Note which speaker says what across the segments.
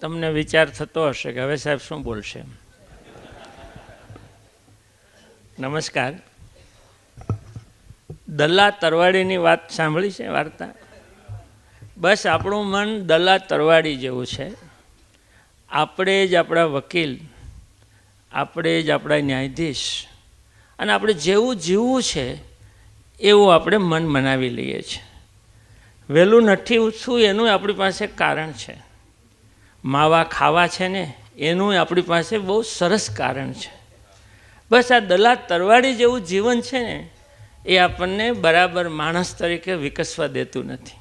Speaker 1: તમને વિચાર થતો હશે કે હવે સાહેબ શું બોલશે? નમસ્કાર. દલ્લા તરવાડીની વાત સાંભળી છે વાર્તા? બસ આપણું મન દલ્લા તરવાડી જેવું છે. આપણે જ આપણા વકીલ, આપણે જ આપણા ન્યાયાધીશ અને આપણે જેવું જીવવું છે એવું આપણે મન મનાવી લઈએ છીએ. વહેલું નથી ઉઠવું એનું આપણી પાસે કારણ છે. માવા ખાવા છે ને, એનું આપણી પાસે બહુ સરસ કારણ છે. બસ આ દલા તરવાડી જેવું જીવન છે ને, એ આપણને બરાબર માણસ તરીકે વિકસવા દેતું નથી.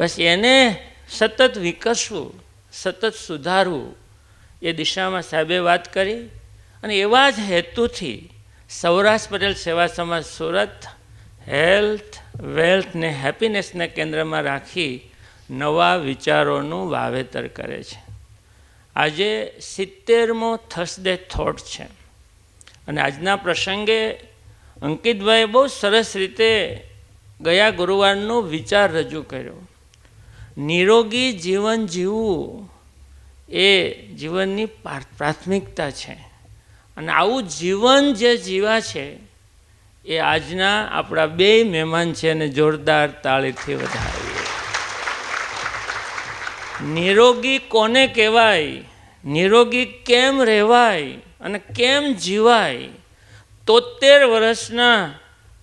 Speaker 1: બસ એને સતત વિકસવું, સતત સુધારવું, એ દિશામાં સાહેબે વાત કરી અને એવા જ હેતુથી સૌરાષ્ટ્ર પટેલ સેવા સમાજ સુરત, હેલ્થ, વેલ્થ ને હેપીનેસને કેન્દ્રમાં રાખી નવા વિચારોનું વાવેતર કરે છે. આજે સિત્તેરમો થર્સડે થોટ છે. અને આજના પ્રસંગે અંકિતભાઈએ બહુ સરસ રીતે ગયા ગુરુવારનો વિચાર રજૂ કર્યો. નિરોગી જીવન જીવવું એ જીવનની પ્રાથમિકતા છે. અને આવું જીવન જે જીવા છે એ આજના આપણા બે મહેમાન છે અને જોરદાર તાળીથી વધાવીએ નિરોગી કોને કહેવાય? નિરોગી કેમ રહેવાય અને કેમ જીવાય? તોતેર વર્ષના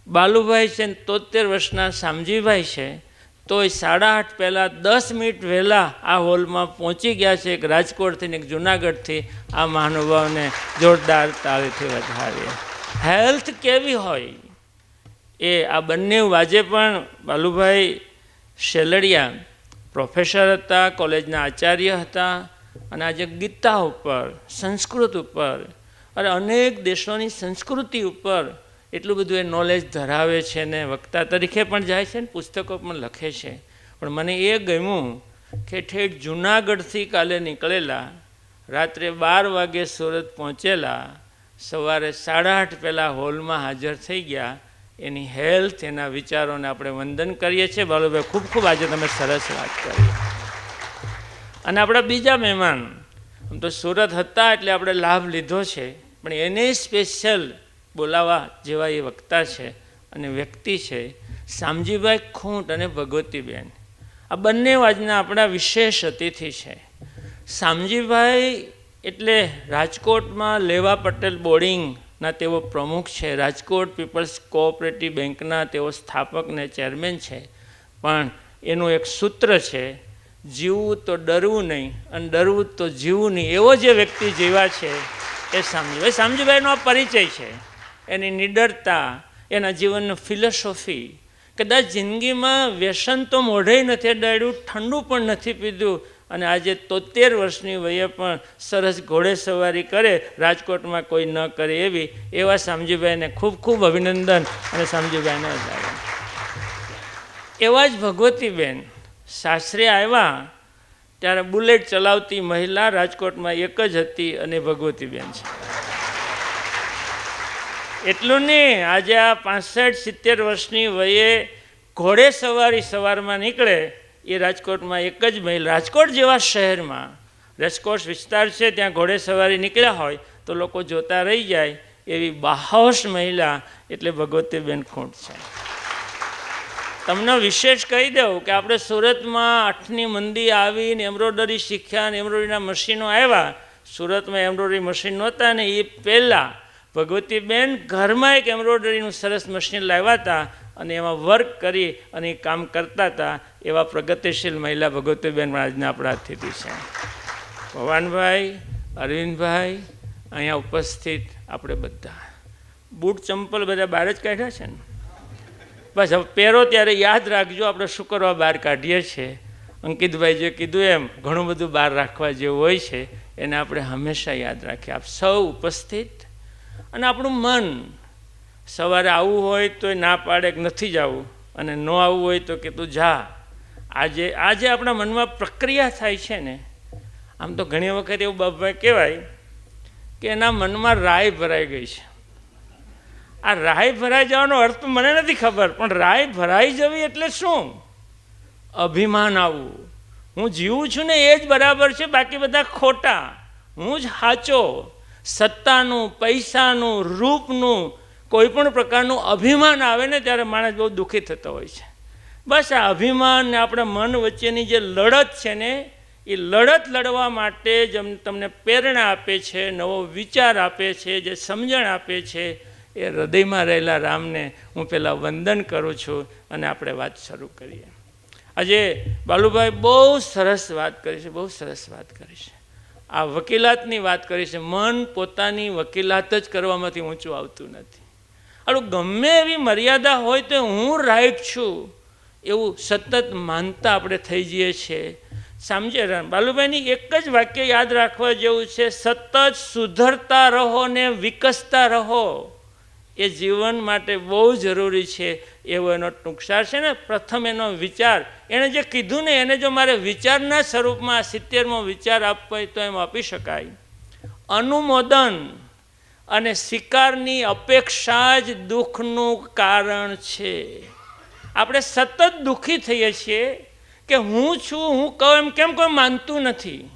Speaker 1: બાલુભાઈ છે ને તોતેર વર્ષના શામજીભાઈ છે. તોય સાડા આઠ પહેલાં દસ મિનિટ વહેલા આ હોલમાં પહોંચી ગયા છે એક રાજકોટથી ને એક જુનાગઢથી આ મહાનુભાવને જોરદાર તાળીથી વધાવીએ હેલ્થ કેવી હોય? એ આ બંને આજે પણ બાલુભાઈ શેલડિયા પ્રોફેસર હતા, કોલેજના આચાર્ય હતા અને આજે ગીતા ઉપર, સંસ્કૃત ઉપર અને અનેક દેશોની સંસ્કૃતિ ઉપર એટલું બધું એ નોલેજ ધરાવે છે ને વક્તા તરીકે પણ જાય છે ને પુસ્તકો પણ લખે છે. પણ મને એ ગમ્યું કે ઠેઠ જુનાગઢથી કાલે નીકળેલા, રાત્રે બાર વાગે સુરત પહોંચેલા, સવારે સાડા આઠ પહેલાં હોલમાં હાજર થઈ ગયા એની હેલ્થ, એના વિચારોને આપણે વંદન કરીએ છીએ. બાલુભાઈ ખૂબ ખૂબ આજે તમે સરસ વાત કરી. અને આપણા બીજા મહેમાન, આમ તો સુરત હતા એટલે આપણે લાભ લીધો છે, પણ એને સ્પેશિયલ બોલાવા જેવા એ વક્તા છે અને વ્યક્તિ છે શામજીભાઈ ખૂંટ અને ભગવતીબેન. આ બંને આજના આપણા વિશેષ અતિથિ છે. શામજીભાઈ એટલે રાજકોટમાં લેવા પટેલ બોર્ડિંગના તેઓ પ્રમુખ છે. રાજકોટ પીપલ્સ કોઓપરેટિવ બેંકના તેઓ સ્થાપક ને ચેરમેન છે. પણ એનું એક સૂત્ર છે, જીવવું તો ડરવું નહીં અને ડરવું તો જીવવું નહીં. એવો જે વ્યક્તિ જીવા છે, એ શામજીભાઈ શામજીભાઈનો આ પરિચય છે. એની નિડરતા, એના જીવનની ફિલોસોફી. કદાચ જિંદગીમાં વ્યસન તો મોઢે નથી ડાળ્યું ઠંડુ પણ નથી પીધું. અને આજે તોતેર વર્ષની વયે પણ સરસ ઘોડે સવારી કરે, રાજકોટમાં કોઈ ન કરે એવી, એવા શામજીભાઈને ખૂબ ખૂબ અભિનંદન અને શામજીભાઈને વધારે. એવા જ ભગવતીબેન સાસરે આવ્યા, ત્યારે બુલેટ ચલાવતી મહિલા રાજકોટમાં એક જ હતી અને ભગવતીબેન છે. એટલું નહીં, આજે આ પાસઠ સિત્તેર વર્ષની વયે ઘોડે સવારી સવારમાં નીકળે એ રાજકોટમાં એક જ મહિલ. રાજકોટ જેવા શહેરમાં રાજકોટ વિસ્તાર છે, ત્યાં ઘોડે સવારી નીકળ્યા હોય તો લોકો જોતા રહી જાય એવી બાહોશ મહિલા એટલે ભગવતીબેન ખૂંટ છે. તમને વિશેષ કહી દઉં કે આપણે સુરતમાં આઠની મંદી આવીને એમ્બ્રોઇડરી શીખ્યા અને એમ્બ્રોઇડરીના મશીનો આવ્યા, સુરતમાં એમ્બ્રોઇડરી મશીન નહોતા ને એ પહેલાં ભગવતીબેન ઘરમાં એક એમ્બ્રોઇડરીનું સરસ મશીન લાવ્યા હતા અને એમાં વર્ક કરી અને કામ કરતા હતા એવા પ્રગતિશીલ મહિલા ભગવતીબેન મહારાજના આપણા અતિથિ છે. ભવાનભાઈ, અરવિંદભાઈ, અહીંયા ઉપસ્થિત આપણે બધા. બૂટ ચંપલ બધા બહાર જ કાઢ્યા છે ને? બસ હવે પહેરો ત્યારે યાદ રાખજો, આપણે શું બહાર કાઢીએ છીએ અંકિતભાઈ જે કીધું એમ, ઘણું બધું બહાર રાખવા જેવું હોય છે, એને આપણે હંમેશા યાદ રાખીએ. આપ સૌ ઉપસ્થિત અને આપણું મન સવારે આવવું હોય તો ના પાડે કે નથી જવું. અને ન આવવું હોય તો કે તું જા. આજે આજે આપણા મનમાં પ્રક્રિયા થાય છે ને. આમ તો ઘણી વખત એવું બાપભાઈ કહેવાય કે એના મનમાં રાય ભરાઈ ગઈ છે. આ રાય ભરાઈ જવાનો અર્થ મને નથી ખબર, પણ રાય ભરાઈ જવી એટલે શું? અભિમાન આવવું. હું જીવું છું ને એ જ બરાબર છે, બાકી બધા ખોટા. હું જ સાચો સત્તાનું, પૈસાનું, રૂપનું કોઈ પણ પ્રકારનું અભિમાન આવે ને ત્યારે માણસ બહુ દુઃખી થતો હોય છે. બસ આ અભિમાન ને આપણા મન વચ્ચેની જે લડત છે ને, એ લડત લડવા માટે જેમ તમને પ્રેરણા આપે છે, નવો વિચાર આપે છે, જે સમજણ આપે છે, એ હૃદયમાં રહેલા રામને હું પહેલાં વંદન કરું છું અને આપણે વાત શરૂ કરીએ. આજે બાલુભાઈ બહુ સરસ વાત કરી છે, બહુ સરસ વાત કરી છે. આ વકીલાતની વાત કરી છે. મન પોતાની વકીલાત જ કરવામાંથી ઊંચું આવતું નથી. આલું ગમે એવી મર્યાદા હોય તો હું રાઈટ છું. એવું સતત માનતા આપણે થઈ જઈએ છીએ. સમજે બાલુભાઈની એક જ વાક્ય યાદ રાખવા જેવું છે, સતત સુધરતા રહો ને વિકસતા રહો. એ જીવન માટે બહુ જરૂરી છે. એવો એનો ટૂંકસાર છે ને, પ્રથમ એનો વિચાર. એણે જે કીધું ને, એને જો મારે વિચારના સ્વરૂપમાં સિત્તેરમો વિચાર આપવો હોય તો એમ આપી શકાય. અનુમોદન. અને સ્વીકારની અપેક્ષા જ દુઃખનું કારણ છે. આપણે સતત દુઃખી થઈએ છીએ કે હું છું, હું કહું, એમ કેમ કોઈ માનતું નથી?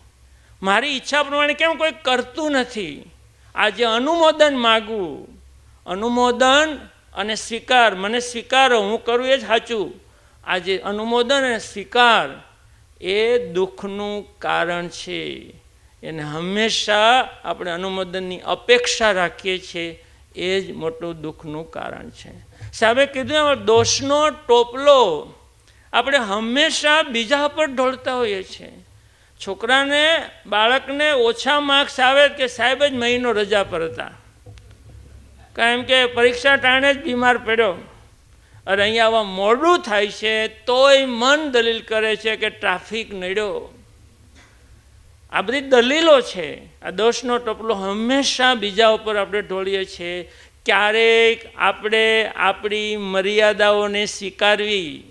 Speaker 1: મારી ઈચ્છા પ્રમાણે કેમ કોઈ કરતું નથી? આજે અનુમોદન માગવું. અનુમોદન અને સ્વીકાર મને સ્વીકારો હું કરું એ જ સાચું. આજે અનુમોદન અને સ્વીકાર એ દુઃખનું કારણ છે. એને હંમેશા આપણે અનુમોદનની અપેક્ષા રાખીએ છીએ, એ જ મોટું દુઃખનું કારણ છે. સાહેબે કીધું દોષનો ટોપલો આપણે હંમેશા બીજા પર ઢોળતા હોઈએ છીએ. છોકરાને, બાળકને ઓછા માર્ક્સ આવે કે સાહેબ જ મહિનો રજા પર હતા. કારણ કે પરીક્ષા ટાણે જ બીમાર પડ્યો. અરે અહીંયા આવા મોડું થાય છે, તોય મન દલીલ કરે છે કે ટ્રાફિક નડ્યો. આ બધી દલીલો છે. આ દોષનો ટપલો હંમેશા બીજા ઉપર આપણે ઢોળીએ છીએ. ક્યારેક આપણે આપણી મર્યાદાઓને સ્વીકારવી,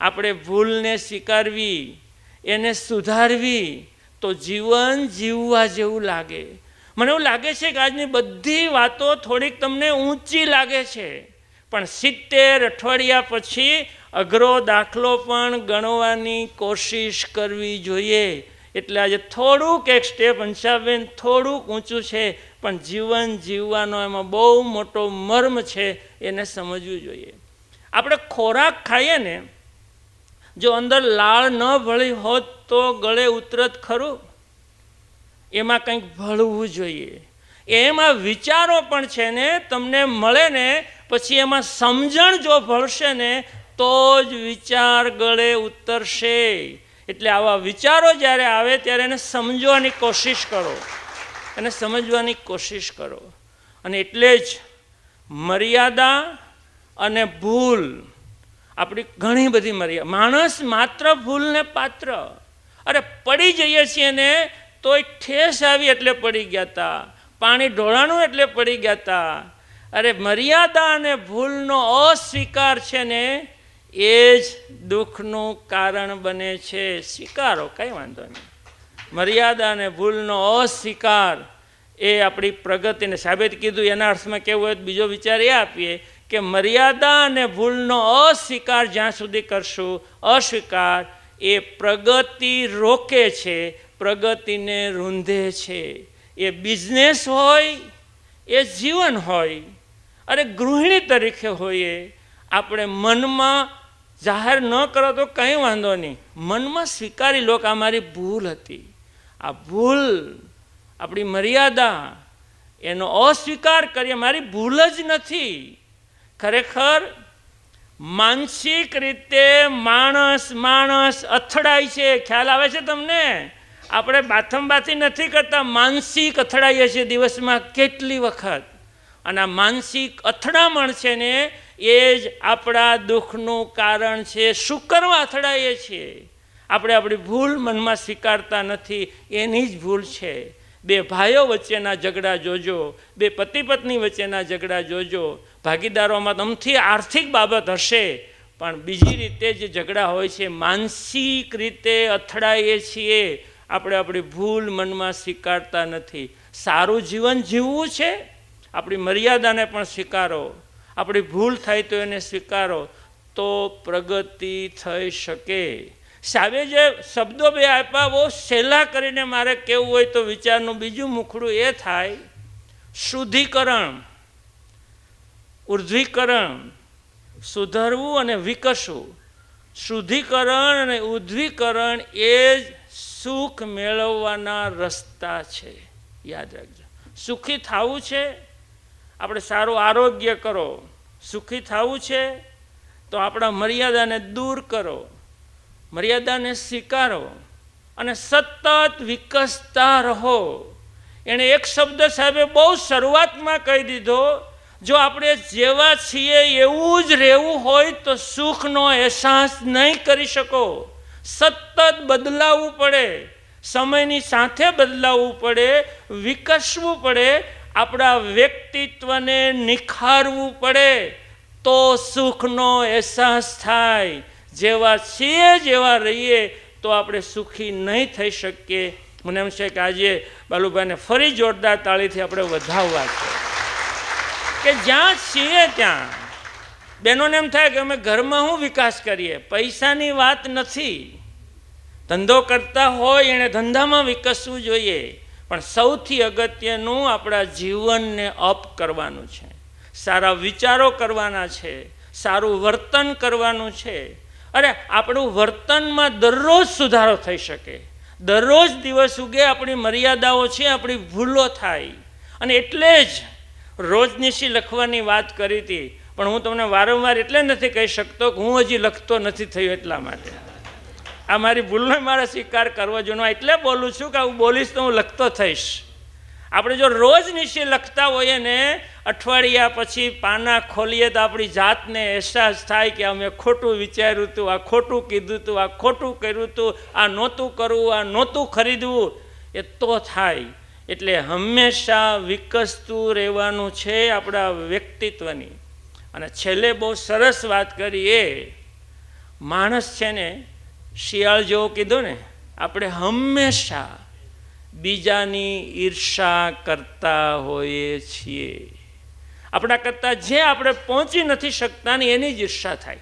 Speaker 1: આપણે ભૂલને સ્વીકારવી, એને સુધારવી તો જીવન જીવવા જેવું લાગે. મને એવું લાગે છે કે આજની બધી વાતો થોડીક તમને ઊંચી લાગે છે, પણ સિત્તેર અઠવાડિયા પછી અઘરો દાખલો પણ ગણવાની કોશિશ કરવી જોઈએ. એટલે આજે થોડુંક એક સ્ટેપ હંસાબેન, થોડુંક ઊંચું છે, પણ જીવન જીવવાનો એમાં બહુ મોટો મર્મ છે એને સમજવું જોઈએ. આપણે ખોરાક ખાઈએ ને, જો અંદર લાળ ન ભળી હોત તો ગળે ઉતરત ખરું? એમાં કંઈક ભળવું જોઈએ. એમાં વિચારો પણ છે ને, તમને મળે ને, પછી એમાં સમજણ જો ભળશે ને, તો જ વિચાર ગળે ઉતરશે. એટલે આવા વિચારો જ્યારે આવે ત્યારે એને સમજવાની કોશિશ કરો. એને સમજવાની કોશિશ કરો. અને એટલે જ મર્યાદા અને ભૂલ, આપણી ઘણી બધી મર્યાદા માણસ માત્ર ભૂલને પાત્ર. અરે પડી જઈએ છીએ ને તોય ઠેસ આવી એટલે પડી ગયા હતા પાણી ઢોળાણું એટલે પડી ગયા હતા અરે મર્યાદા અને ભૂલનો અસ્વીકાર છે ને એ જ દુઃખનું કારણ બને છે સ્વીકારો કંઈ વાંધો નહીં. મર્યાદા અને ભૂલનો અસ્વીકાર એ આપણી પ્રગતિને, સાબિત કીધું એના અર્થમાં કેવું હોય બીજો વિચાર એ આપીએ કે મર્યાદા અને ભૂલનો અસ્વીકાર જ્યાં સુધી કરશું અસ્વીકાર એ પ્રગતિ રોકે છે, પ્રગતિને રૂંધે છે. એ બિઝનેસ હોય, એ જીવન હોય, અરે ગૃહિણી તરીકે હોઈએ, આપણે મનમાં જાહેર ન કરો તો કંઈ વાંધો નહીં. મનમાં સ્વીકારી લો કે આ મારી ભૂલ હતી. આ ભૂલ, આપણી મર્યાદા, એનો અસ્વીકાર કરીએ. મારી ભૂલ જ નથી. ખરેખર માનસિક રીતે માણસ માણસ અથડાય છે. ખ્યાલ આવે છે તમને? આપણે બાથમબાથી નથી કરતા, માનસિક અથડાઈએ છીએ દિવસમાં કેટલી વખત? અને આ માનસિક અથડામણ છે ને એ જ આપણા દુઃખનું કારણ છે. શું કરવા અથડાઈએ છીએ આપણે આપણી ભૂલ મનમાં સ્વીકારતા નથી. એની જ ભૂલ છે. બે ભાઈઓ વચ્ચેના ઝઘડા જોજો. બે પતિ પત્ની વચ્ચેના ઝઘડા જોજો. ભાગીદારોમાં અમથી આર્થિક બાબત હશે. પણ બીજી રીતે જે ઝઘડા હોય છે, માનસિક રીતે અથડાઈએ છીએ. આપણે આપણી ભૂલ મનમાં સ્વીકારતા નથી. સારું જીવન જીવવું છે. આપણી મર્યાદાને પણ સ્વીકારો. આપણી ભૂલ થાય તો એને સ્વીકારો, તો પ્રગતિ થઈ શકે. સાવે જે શબ્દો બે આપ્યા બહુ સહેલા કરીને મારે કહેવું હોય તો વિચારનું બીજું મુખડું એ થાય. શુદ્ધિકરણ, ઉર્ધ્વીકરણ, સુધરવું અને વિકસવું. શુદ્ધિકરણ અને ઉદ્ધ્વીકરણ એ જ સુખ મેળવવાના રસ્તા છે. યાદ રાખજો. સુખી થવું છે આપણે સારું આરોગ્ય કરો, સુખી થવું છે, તો આપણા મર્યાદાને દૂર કરો, મર્યાદાને સ્વીકારો અને સતત વિકસતા રહો. એણે એક શબ્દ સાહેબે બહુ શરૂઆતમાં કહી દીધો, જો આપણે જેવા છીએ એવું જ રહેવું હોય તો સુખનો અહેસાસ નહીં કરી શકો. સતત બદલાવવું પડે, સમયની સાથે બદલાવવું પડે, વિકસવું પડે આપણા વ્યક્તિત્વને નિખારવું પડે તો સુખનો અહેસાસ થાય. જેવા છીએ, જેવા રહીએ, તો આપણે સુખી નહીં થઈ શકીએ. મને એમ છે કે આજે બાલુભાઈને ફરી જોરદાર તાળીથી આપણે વધાવવા છે. કે જ્યાં છીએ ત્યાં. બહેનોને એમ થાય કે અમે ઘરમાં શું વિકાસ કરીએ? પૈસાની વાત નથી. ધંધો કરતા હોય, એણે ધંધામાં વિકસવું જોઈએ. પણ સૌથી અગત્યનું આપણા જીવનને અપ કરવાનું છે. સારા વિચારો કરવાના છે, સારું વર્તન કરવાનું છે. અરે, આપણું વર્તનમાં દરરોજ સુધારો થઈ શકે. દરરોજ દિવસ ઉગે આપણી મર્યાદાઓ છે, આપણી ભૂલો થાય. અને એટલે જ રોજનીશી લખવાની વાત કરી હતી. પણ હું તમને વારંવાર એટલે નથી કહી શકતો કે હું હજી લખતો નથી થયો એટલા માટે. આ મારી ભૂલનો મારે સ્વીકાર કરવો જોઈએ એટલે બોલું છું કે હું બોલીશ તો હું લખતો થઈશ. આપણે જો રોજ નિશ્ચય લખતા હોઈએ ને, અઠવાડિયા પછી પાના ખોલીએ તો આપણી જાતને અહેસાસ થાય કે અમે ખોટું વિચાર્યું હતું આ ખોટું કીધું હતું આ ખોટું કર્યું હતું આ નહોતું કરવું, આ નહોતું ખરીદવું. એ તો થાય. એટલે હંમેશા વિકસતું રહેવાનું છે આપણા વ્યક્તિત્વની. અને છેલ્લે બહુ સરસ વાત કરી એ, માણસ છે ને શિયાળ જેવો કીધો ને, આપણે હંમેશા બીજાની ઈર્ષા કરતા હોઈએ છીએ. આપણા કરતાં જે આપણે પહોંચી નથી શકતા ને એની જ ઈર્ષા થાય.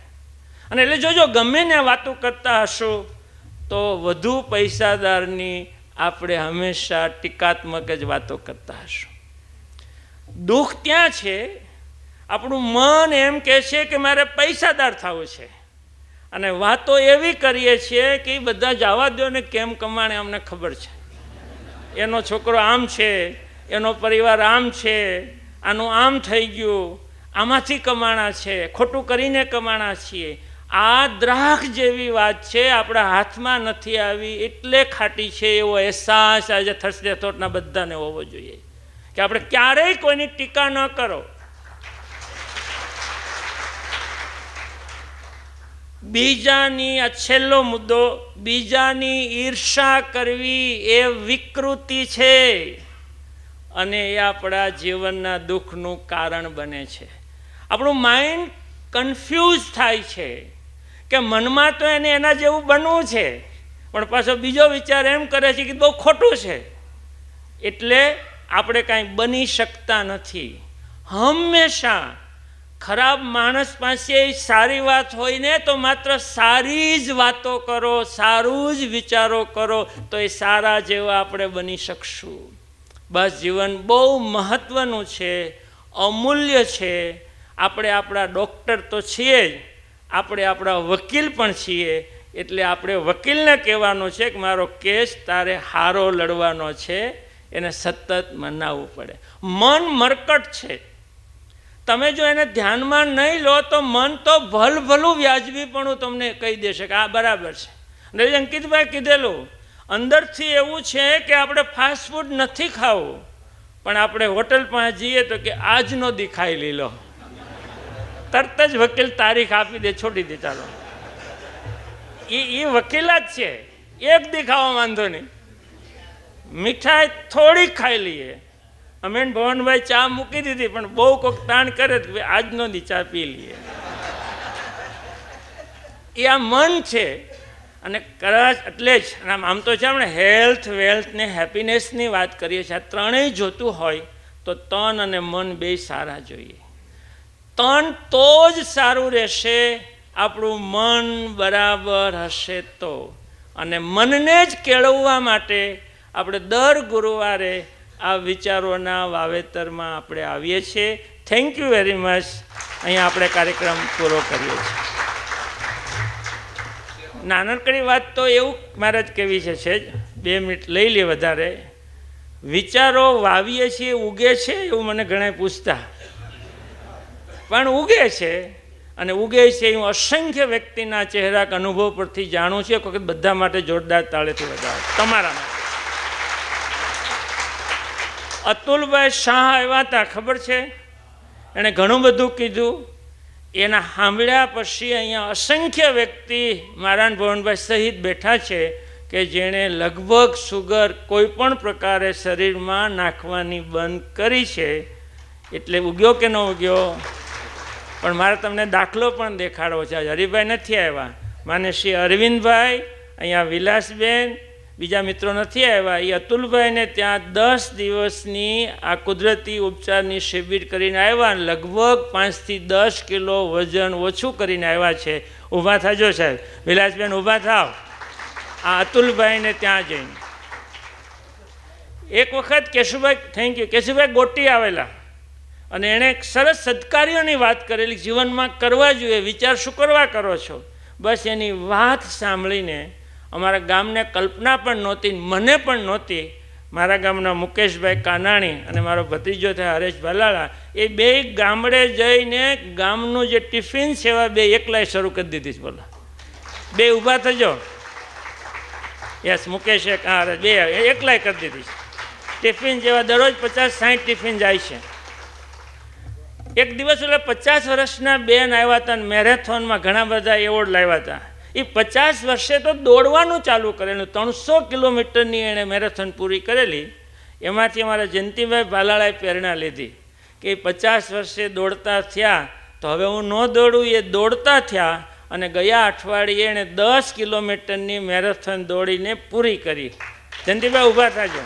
Speaker 1: અને એટલે જોજો ગમે ને વાતો કરતા હશો, તો વધુ પૈસાદારની આપણે હંમેશા ટીકાત્મક જ વાતો કરતા હશું. દુઃખ ત્યાં છે? આપણું મન એમ કહે છે કે મારે પૈસાદાર થવું છે. અને વાતો એવી કરીએ છીએ કે એ બધા જવા દો ને કેમ કમાણે અમને ખબર છે. એનો છોકરો આમ છે, એનો પરિવાર આમ છે, આનું આમ થઈ ગયું, આમાંથી કમાણા છે, ખોટું કરીને કમાણા છીએ. આ દ્રાખ જેવી વાત છે, આપણા હાથમાં નથી આવી, એટલે ખાટી છે એવો અહેસાસ આજે થર્સડે થોટના બધાને હોવો જોઈએ. કે આપણે ક્યારેય કોઈની ટીકા ન કરો. બીજાની આ છેલ્લો મુદ્દો, બીજાની ઈર્ષા કરવી એ વિકૃતિ છે અને એ આપણા જીવનના દુઃખનું કારણ બને છે. આપણું માઇન્ડ કન્ફ્યુઝ થાય છે કે મનમાં તો એને એના જેવું બનવું છે, પણ પાછો બીજો વિચાર એમ કરે છે કે બહુ ખોટું છે. એટલે આપણે કાંઈ બની શકતા નથી. હંમેશા ખરાબ માણસ પાસે સારી વાત હોય ને તો માત્ર સારી જ વાતો કરો, સારું જ વિચારો કરો, તો એ સારા જેવા આપણે બની શકશું. બસ જીવન બહુ મહત્ત્વનું છે, અમૂલ્ય છે. આપણે આપણા ડૉક્ટર તો છીએ જ, આપણે આપણા વકીલ પણ છીએ, એટલે આપણે વકીલને કહેવાનો છે કે મારો કેસ તારે હારો લડવાનો છે, એને સતત મનાવવું પડે. મન મરકટ છે. તમે જો એને ધ્યાનમાં નહીં લો તો મન તો ભલ ભલું વ્યાજબીપણું તમને કહી દેશે કે આ બરાબર છે. એટલે અંકિતભાઈ કીધેલું, અંદરથી એવું છે કે આપણે ફાસ્ટ ફૂડ નથી ખાવું, પણ આપણે હોટલ પાસે જઈએ તો કે આજનો દેખાઈ લઈ લો તરત જ વકીલ તારીખ આપી દે, છોડી દે, ચાલો. એ એ વકીલા જ છે. એક દેખાવા વાંધો નહીં. મીઠાઈ થોડીક ખાઈ લઈએ. અમે ભવનભાઈ ચા મૂકી દીધી, પણ બહુ કોઈક તાણ કરે આજનો દી ચા પી લઈએ. એ આ મન છે. અને કદાચ એટલે જ આમ તો છે આપણે હેલ્થ વેલ્થ ને હેપીનેસની વાત કરીએ છીએ. આ ત્રણેય જોતું હોય તો તન અને મન બે સારા જોઈએ. તન તો જ સારું રહેશે, આપણું મન બરાબર હશે તો. અને મનને જ કેળવવા માટે આપણે દર ગુરુવારે આ વિચારોના વાવેતરમાં આપણે આવીએ છીએ. થેન્ક યુ વેરી મચ અહીંયા આપણે કાર્યક્રમ પૂરો કરીએ છીએ. નાનકડી વાત તો એવું મારે જ કહેવી છે છે જ બે મિનિટ લઈ લે વધારે. વિચારો વાવીએ છીએ, ઉગે છે એવું મને ઘણા પૂછતા. પણ ઉગે છે અને ઉગે છે હું અસંખ્ય વ્યક્તિના ચહેરા અનુભવ પરથી જાણું છું. વખત બધા માટે જોરદાર તાળેથી વધારો. તમારા માટે અતુલભાઈ શાહ આવ્યા હતા, ખબર છે? એણે ઘણું બધું કીધું. એના સાંભળ્યા પછી અહીંયા અસંખ્ય વ્યક્તિ મારાન ભવનભાઈ સહિત બેઠા છે કે જેણે લગભગ સુગર કોઈ પણ પ્રકારે શરીરમાં નાખવાની બંધ કરી છે. એટલે ઉગ્યો કે ન ઉગ્યો? પણ મારે તમને દાખલો પણ દેખાડવો છે. હરિભાઈ નથી આવ્યા. માને શ્રી અરવિંદભાઈ, અહીંયા વિલાસબેન બીજા મિત્રો નથી આવ્યા. એ અતુલભાઈને ત્યાં દસ દિવસની આ કુદરતી ઉપચારની શિબિર કરીને આવ્યા લગભગ પાંચથી દસ કિલો વજન ઓછું કરીને આવ્યા છે. ઊભા થજો સાહેબ. વિલાસબેન, ઊભા થાવ આ અતુલભાઈને ત્યાં જઈને. એક વખત કેશુભાઈ થેન્ક યુ કેશુભાઈ ગોટી આવેલા. અને એણે સરસ સત્કાર્યોની વાત કરેલી. જીવનમાં કરવા જોઈએ, વિચાર શું કરવા કરો છો? બસ એની વાત સાંભળીને અમારા ગામને કલ્પના પણ નહોતી, મને પણ નહોતી. મારા ગામના મુકેશભાઈ કાનાણી અને મારો ભત્રીજો થયા હરેશ ભલાળા એ બે ગામડે જઈને ગામનું જે ટિફિન સેવા બે એકલાય શરૂ કરી દીધી છે બોલો બે ઊભા થજો. યસ મુકેશ એક, હા બે એકલાય કરી દીધી છે. ટિફિન જેવા દરરોજ પચાસ સાઠ ટિફિન જાય છે. એક દિવસ એટલે પચાસ વર્ષના બેન આવ્યા હતા મેરેથોનમાં ઘણા બધા એવોર્ડ લાવ્યા હતા. એ પચાસ વર્ષે તો દોડવાનું ચાલુ કરેલું. ત્રણસો કિલોમીટરની એણે મેરેથોન પૂરી કરેલી. એમાંથી અમારા જયંતિભાઈ ભાલાળાએ પ્રેરણા લીધી કે એ પચાસ વર્ષે દોડતા થયા તો હવે હું ન દોડું, એ દોડતા થયા અને ગયા અઠવાડિયે એણે દસ કિલોમીટરની મેરેથોન દોડીને પૂરી કરી. જયંતિભાઈ, ઊભા થાજો.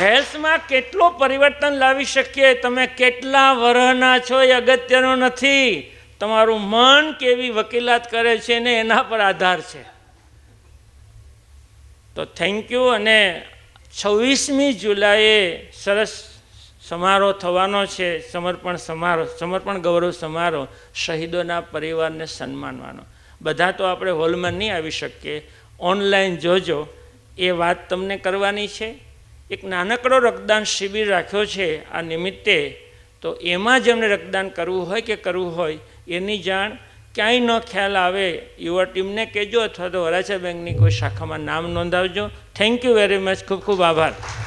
Speaker 1: હેલ્થમાં કેટલો પરિવર્તન લાવી શકીએ? તમે કેટલા વરહના છો એ અગત્યનો નથી. તમારું મન કેવી વકીલાત કરે છે ને એના પર આધાર છે. તો થેન્ક યુ અને છવ્વીસમી જુલાઈએ સરસ સમારોહ થવાનો છે. સમર્પણ સમારોહ, સમર્પણ ગૌરવ સમારોહ શહીદોના પરિવારને સન્માનવાનો. બધા તો આપણે હોલમાં નહીં આવી શકીએ. ઓનલાઈન જોજો. એ વાત તમને કરવાની છે. એક નાનકડો રક્તદાન શિબિર રાખ્યો છે આ નિમિત્તે, તો એમાં જેમને રક્તદાન કરવું હોય કે કરવું હોય, એની જાણ ક્યાંય ન ખ્યાલ આવે, યુવા ટીમને કહેજો અથવા તો વરાછા બેંકની કોઈ શાખામાં નામ નોંધાવજો. થેન્ક યુ વેરી મચ ખૂબ ખૂબ આભાર.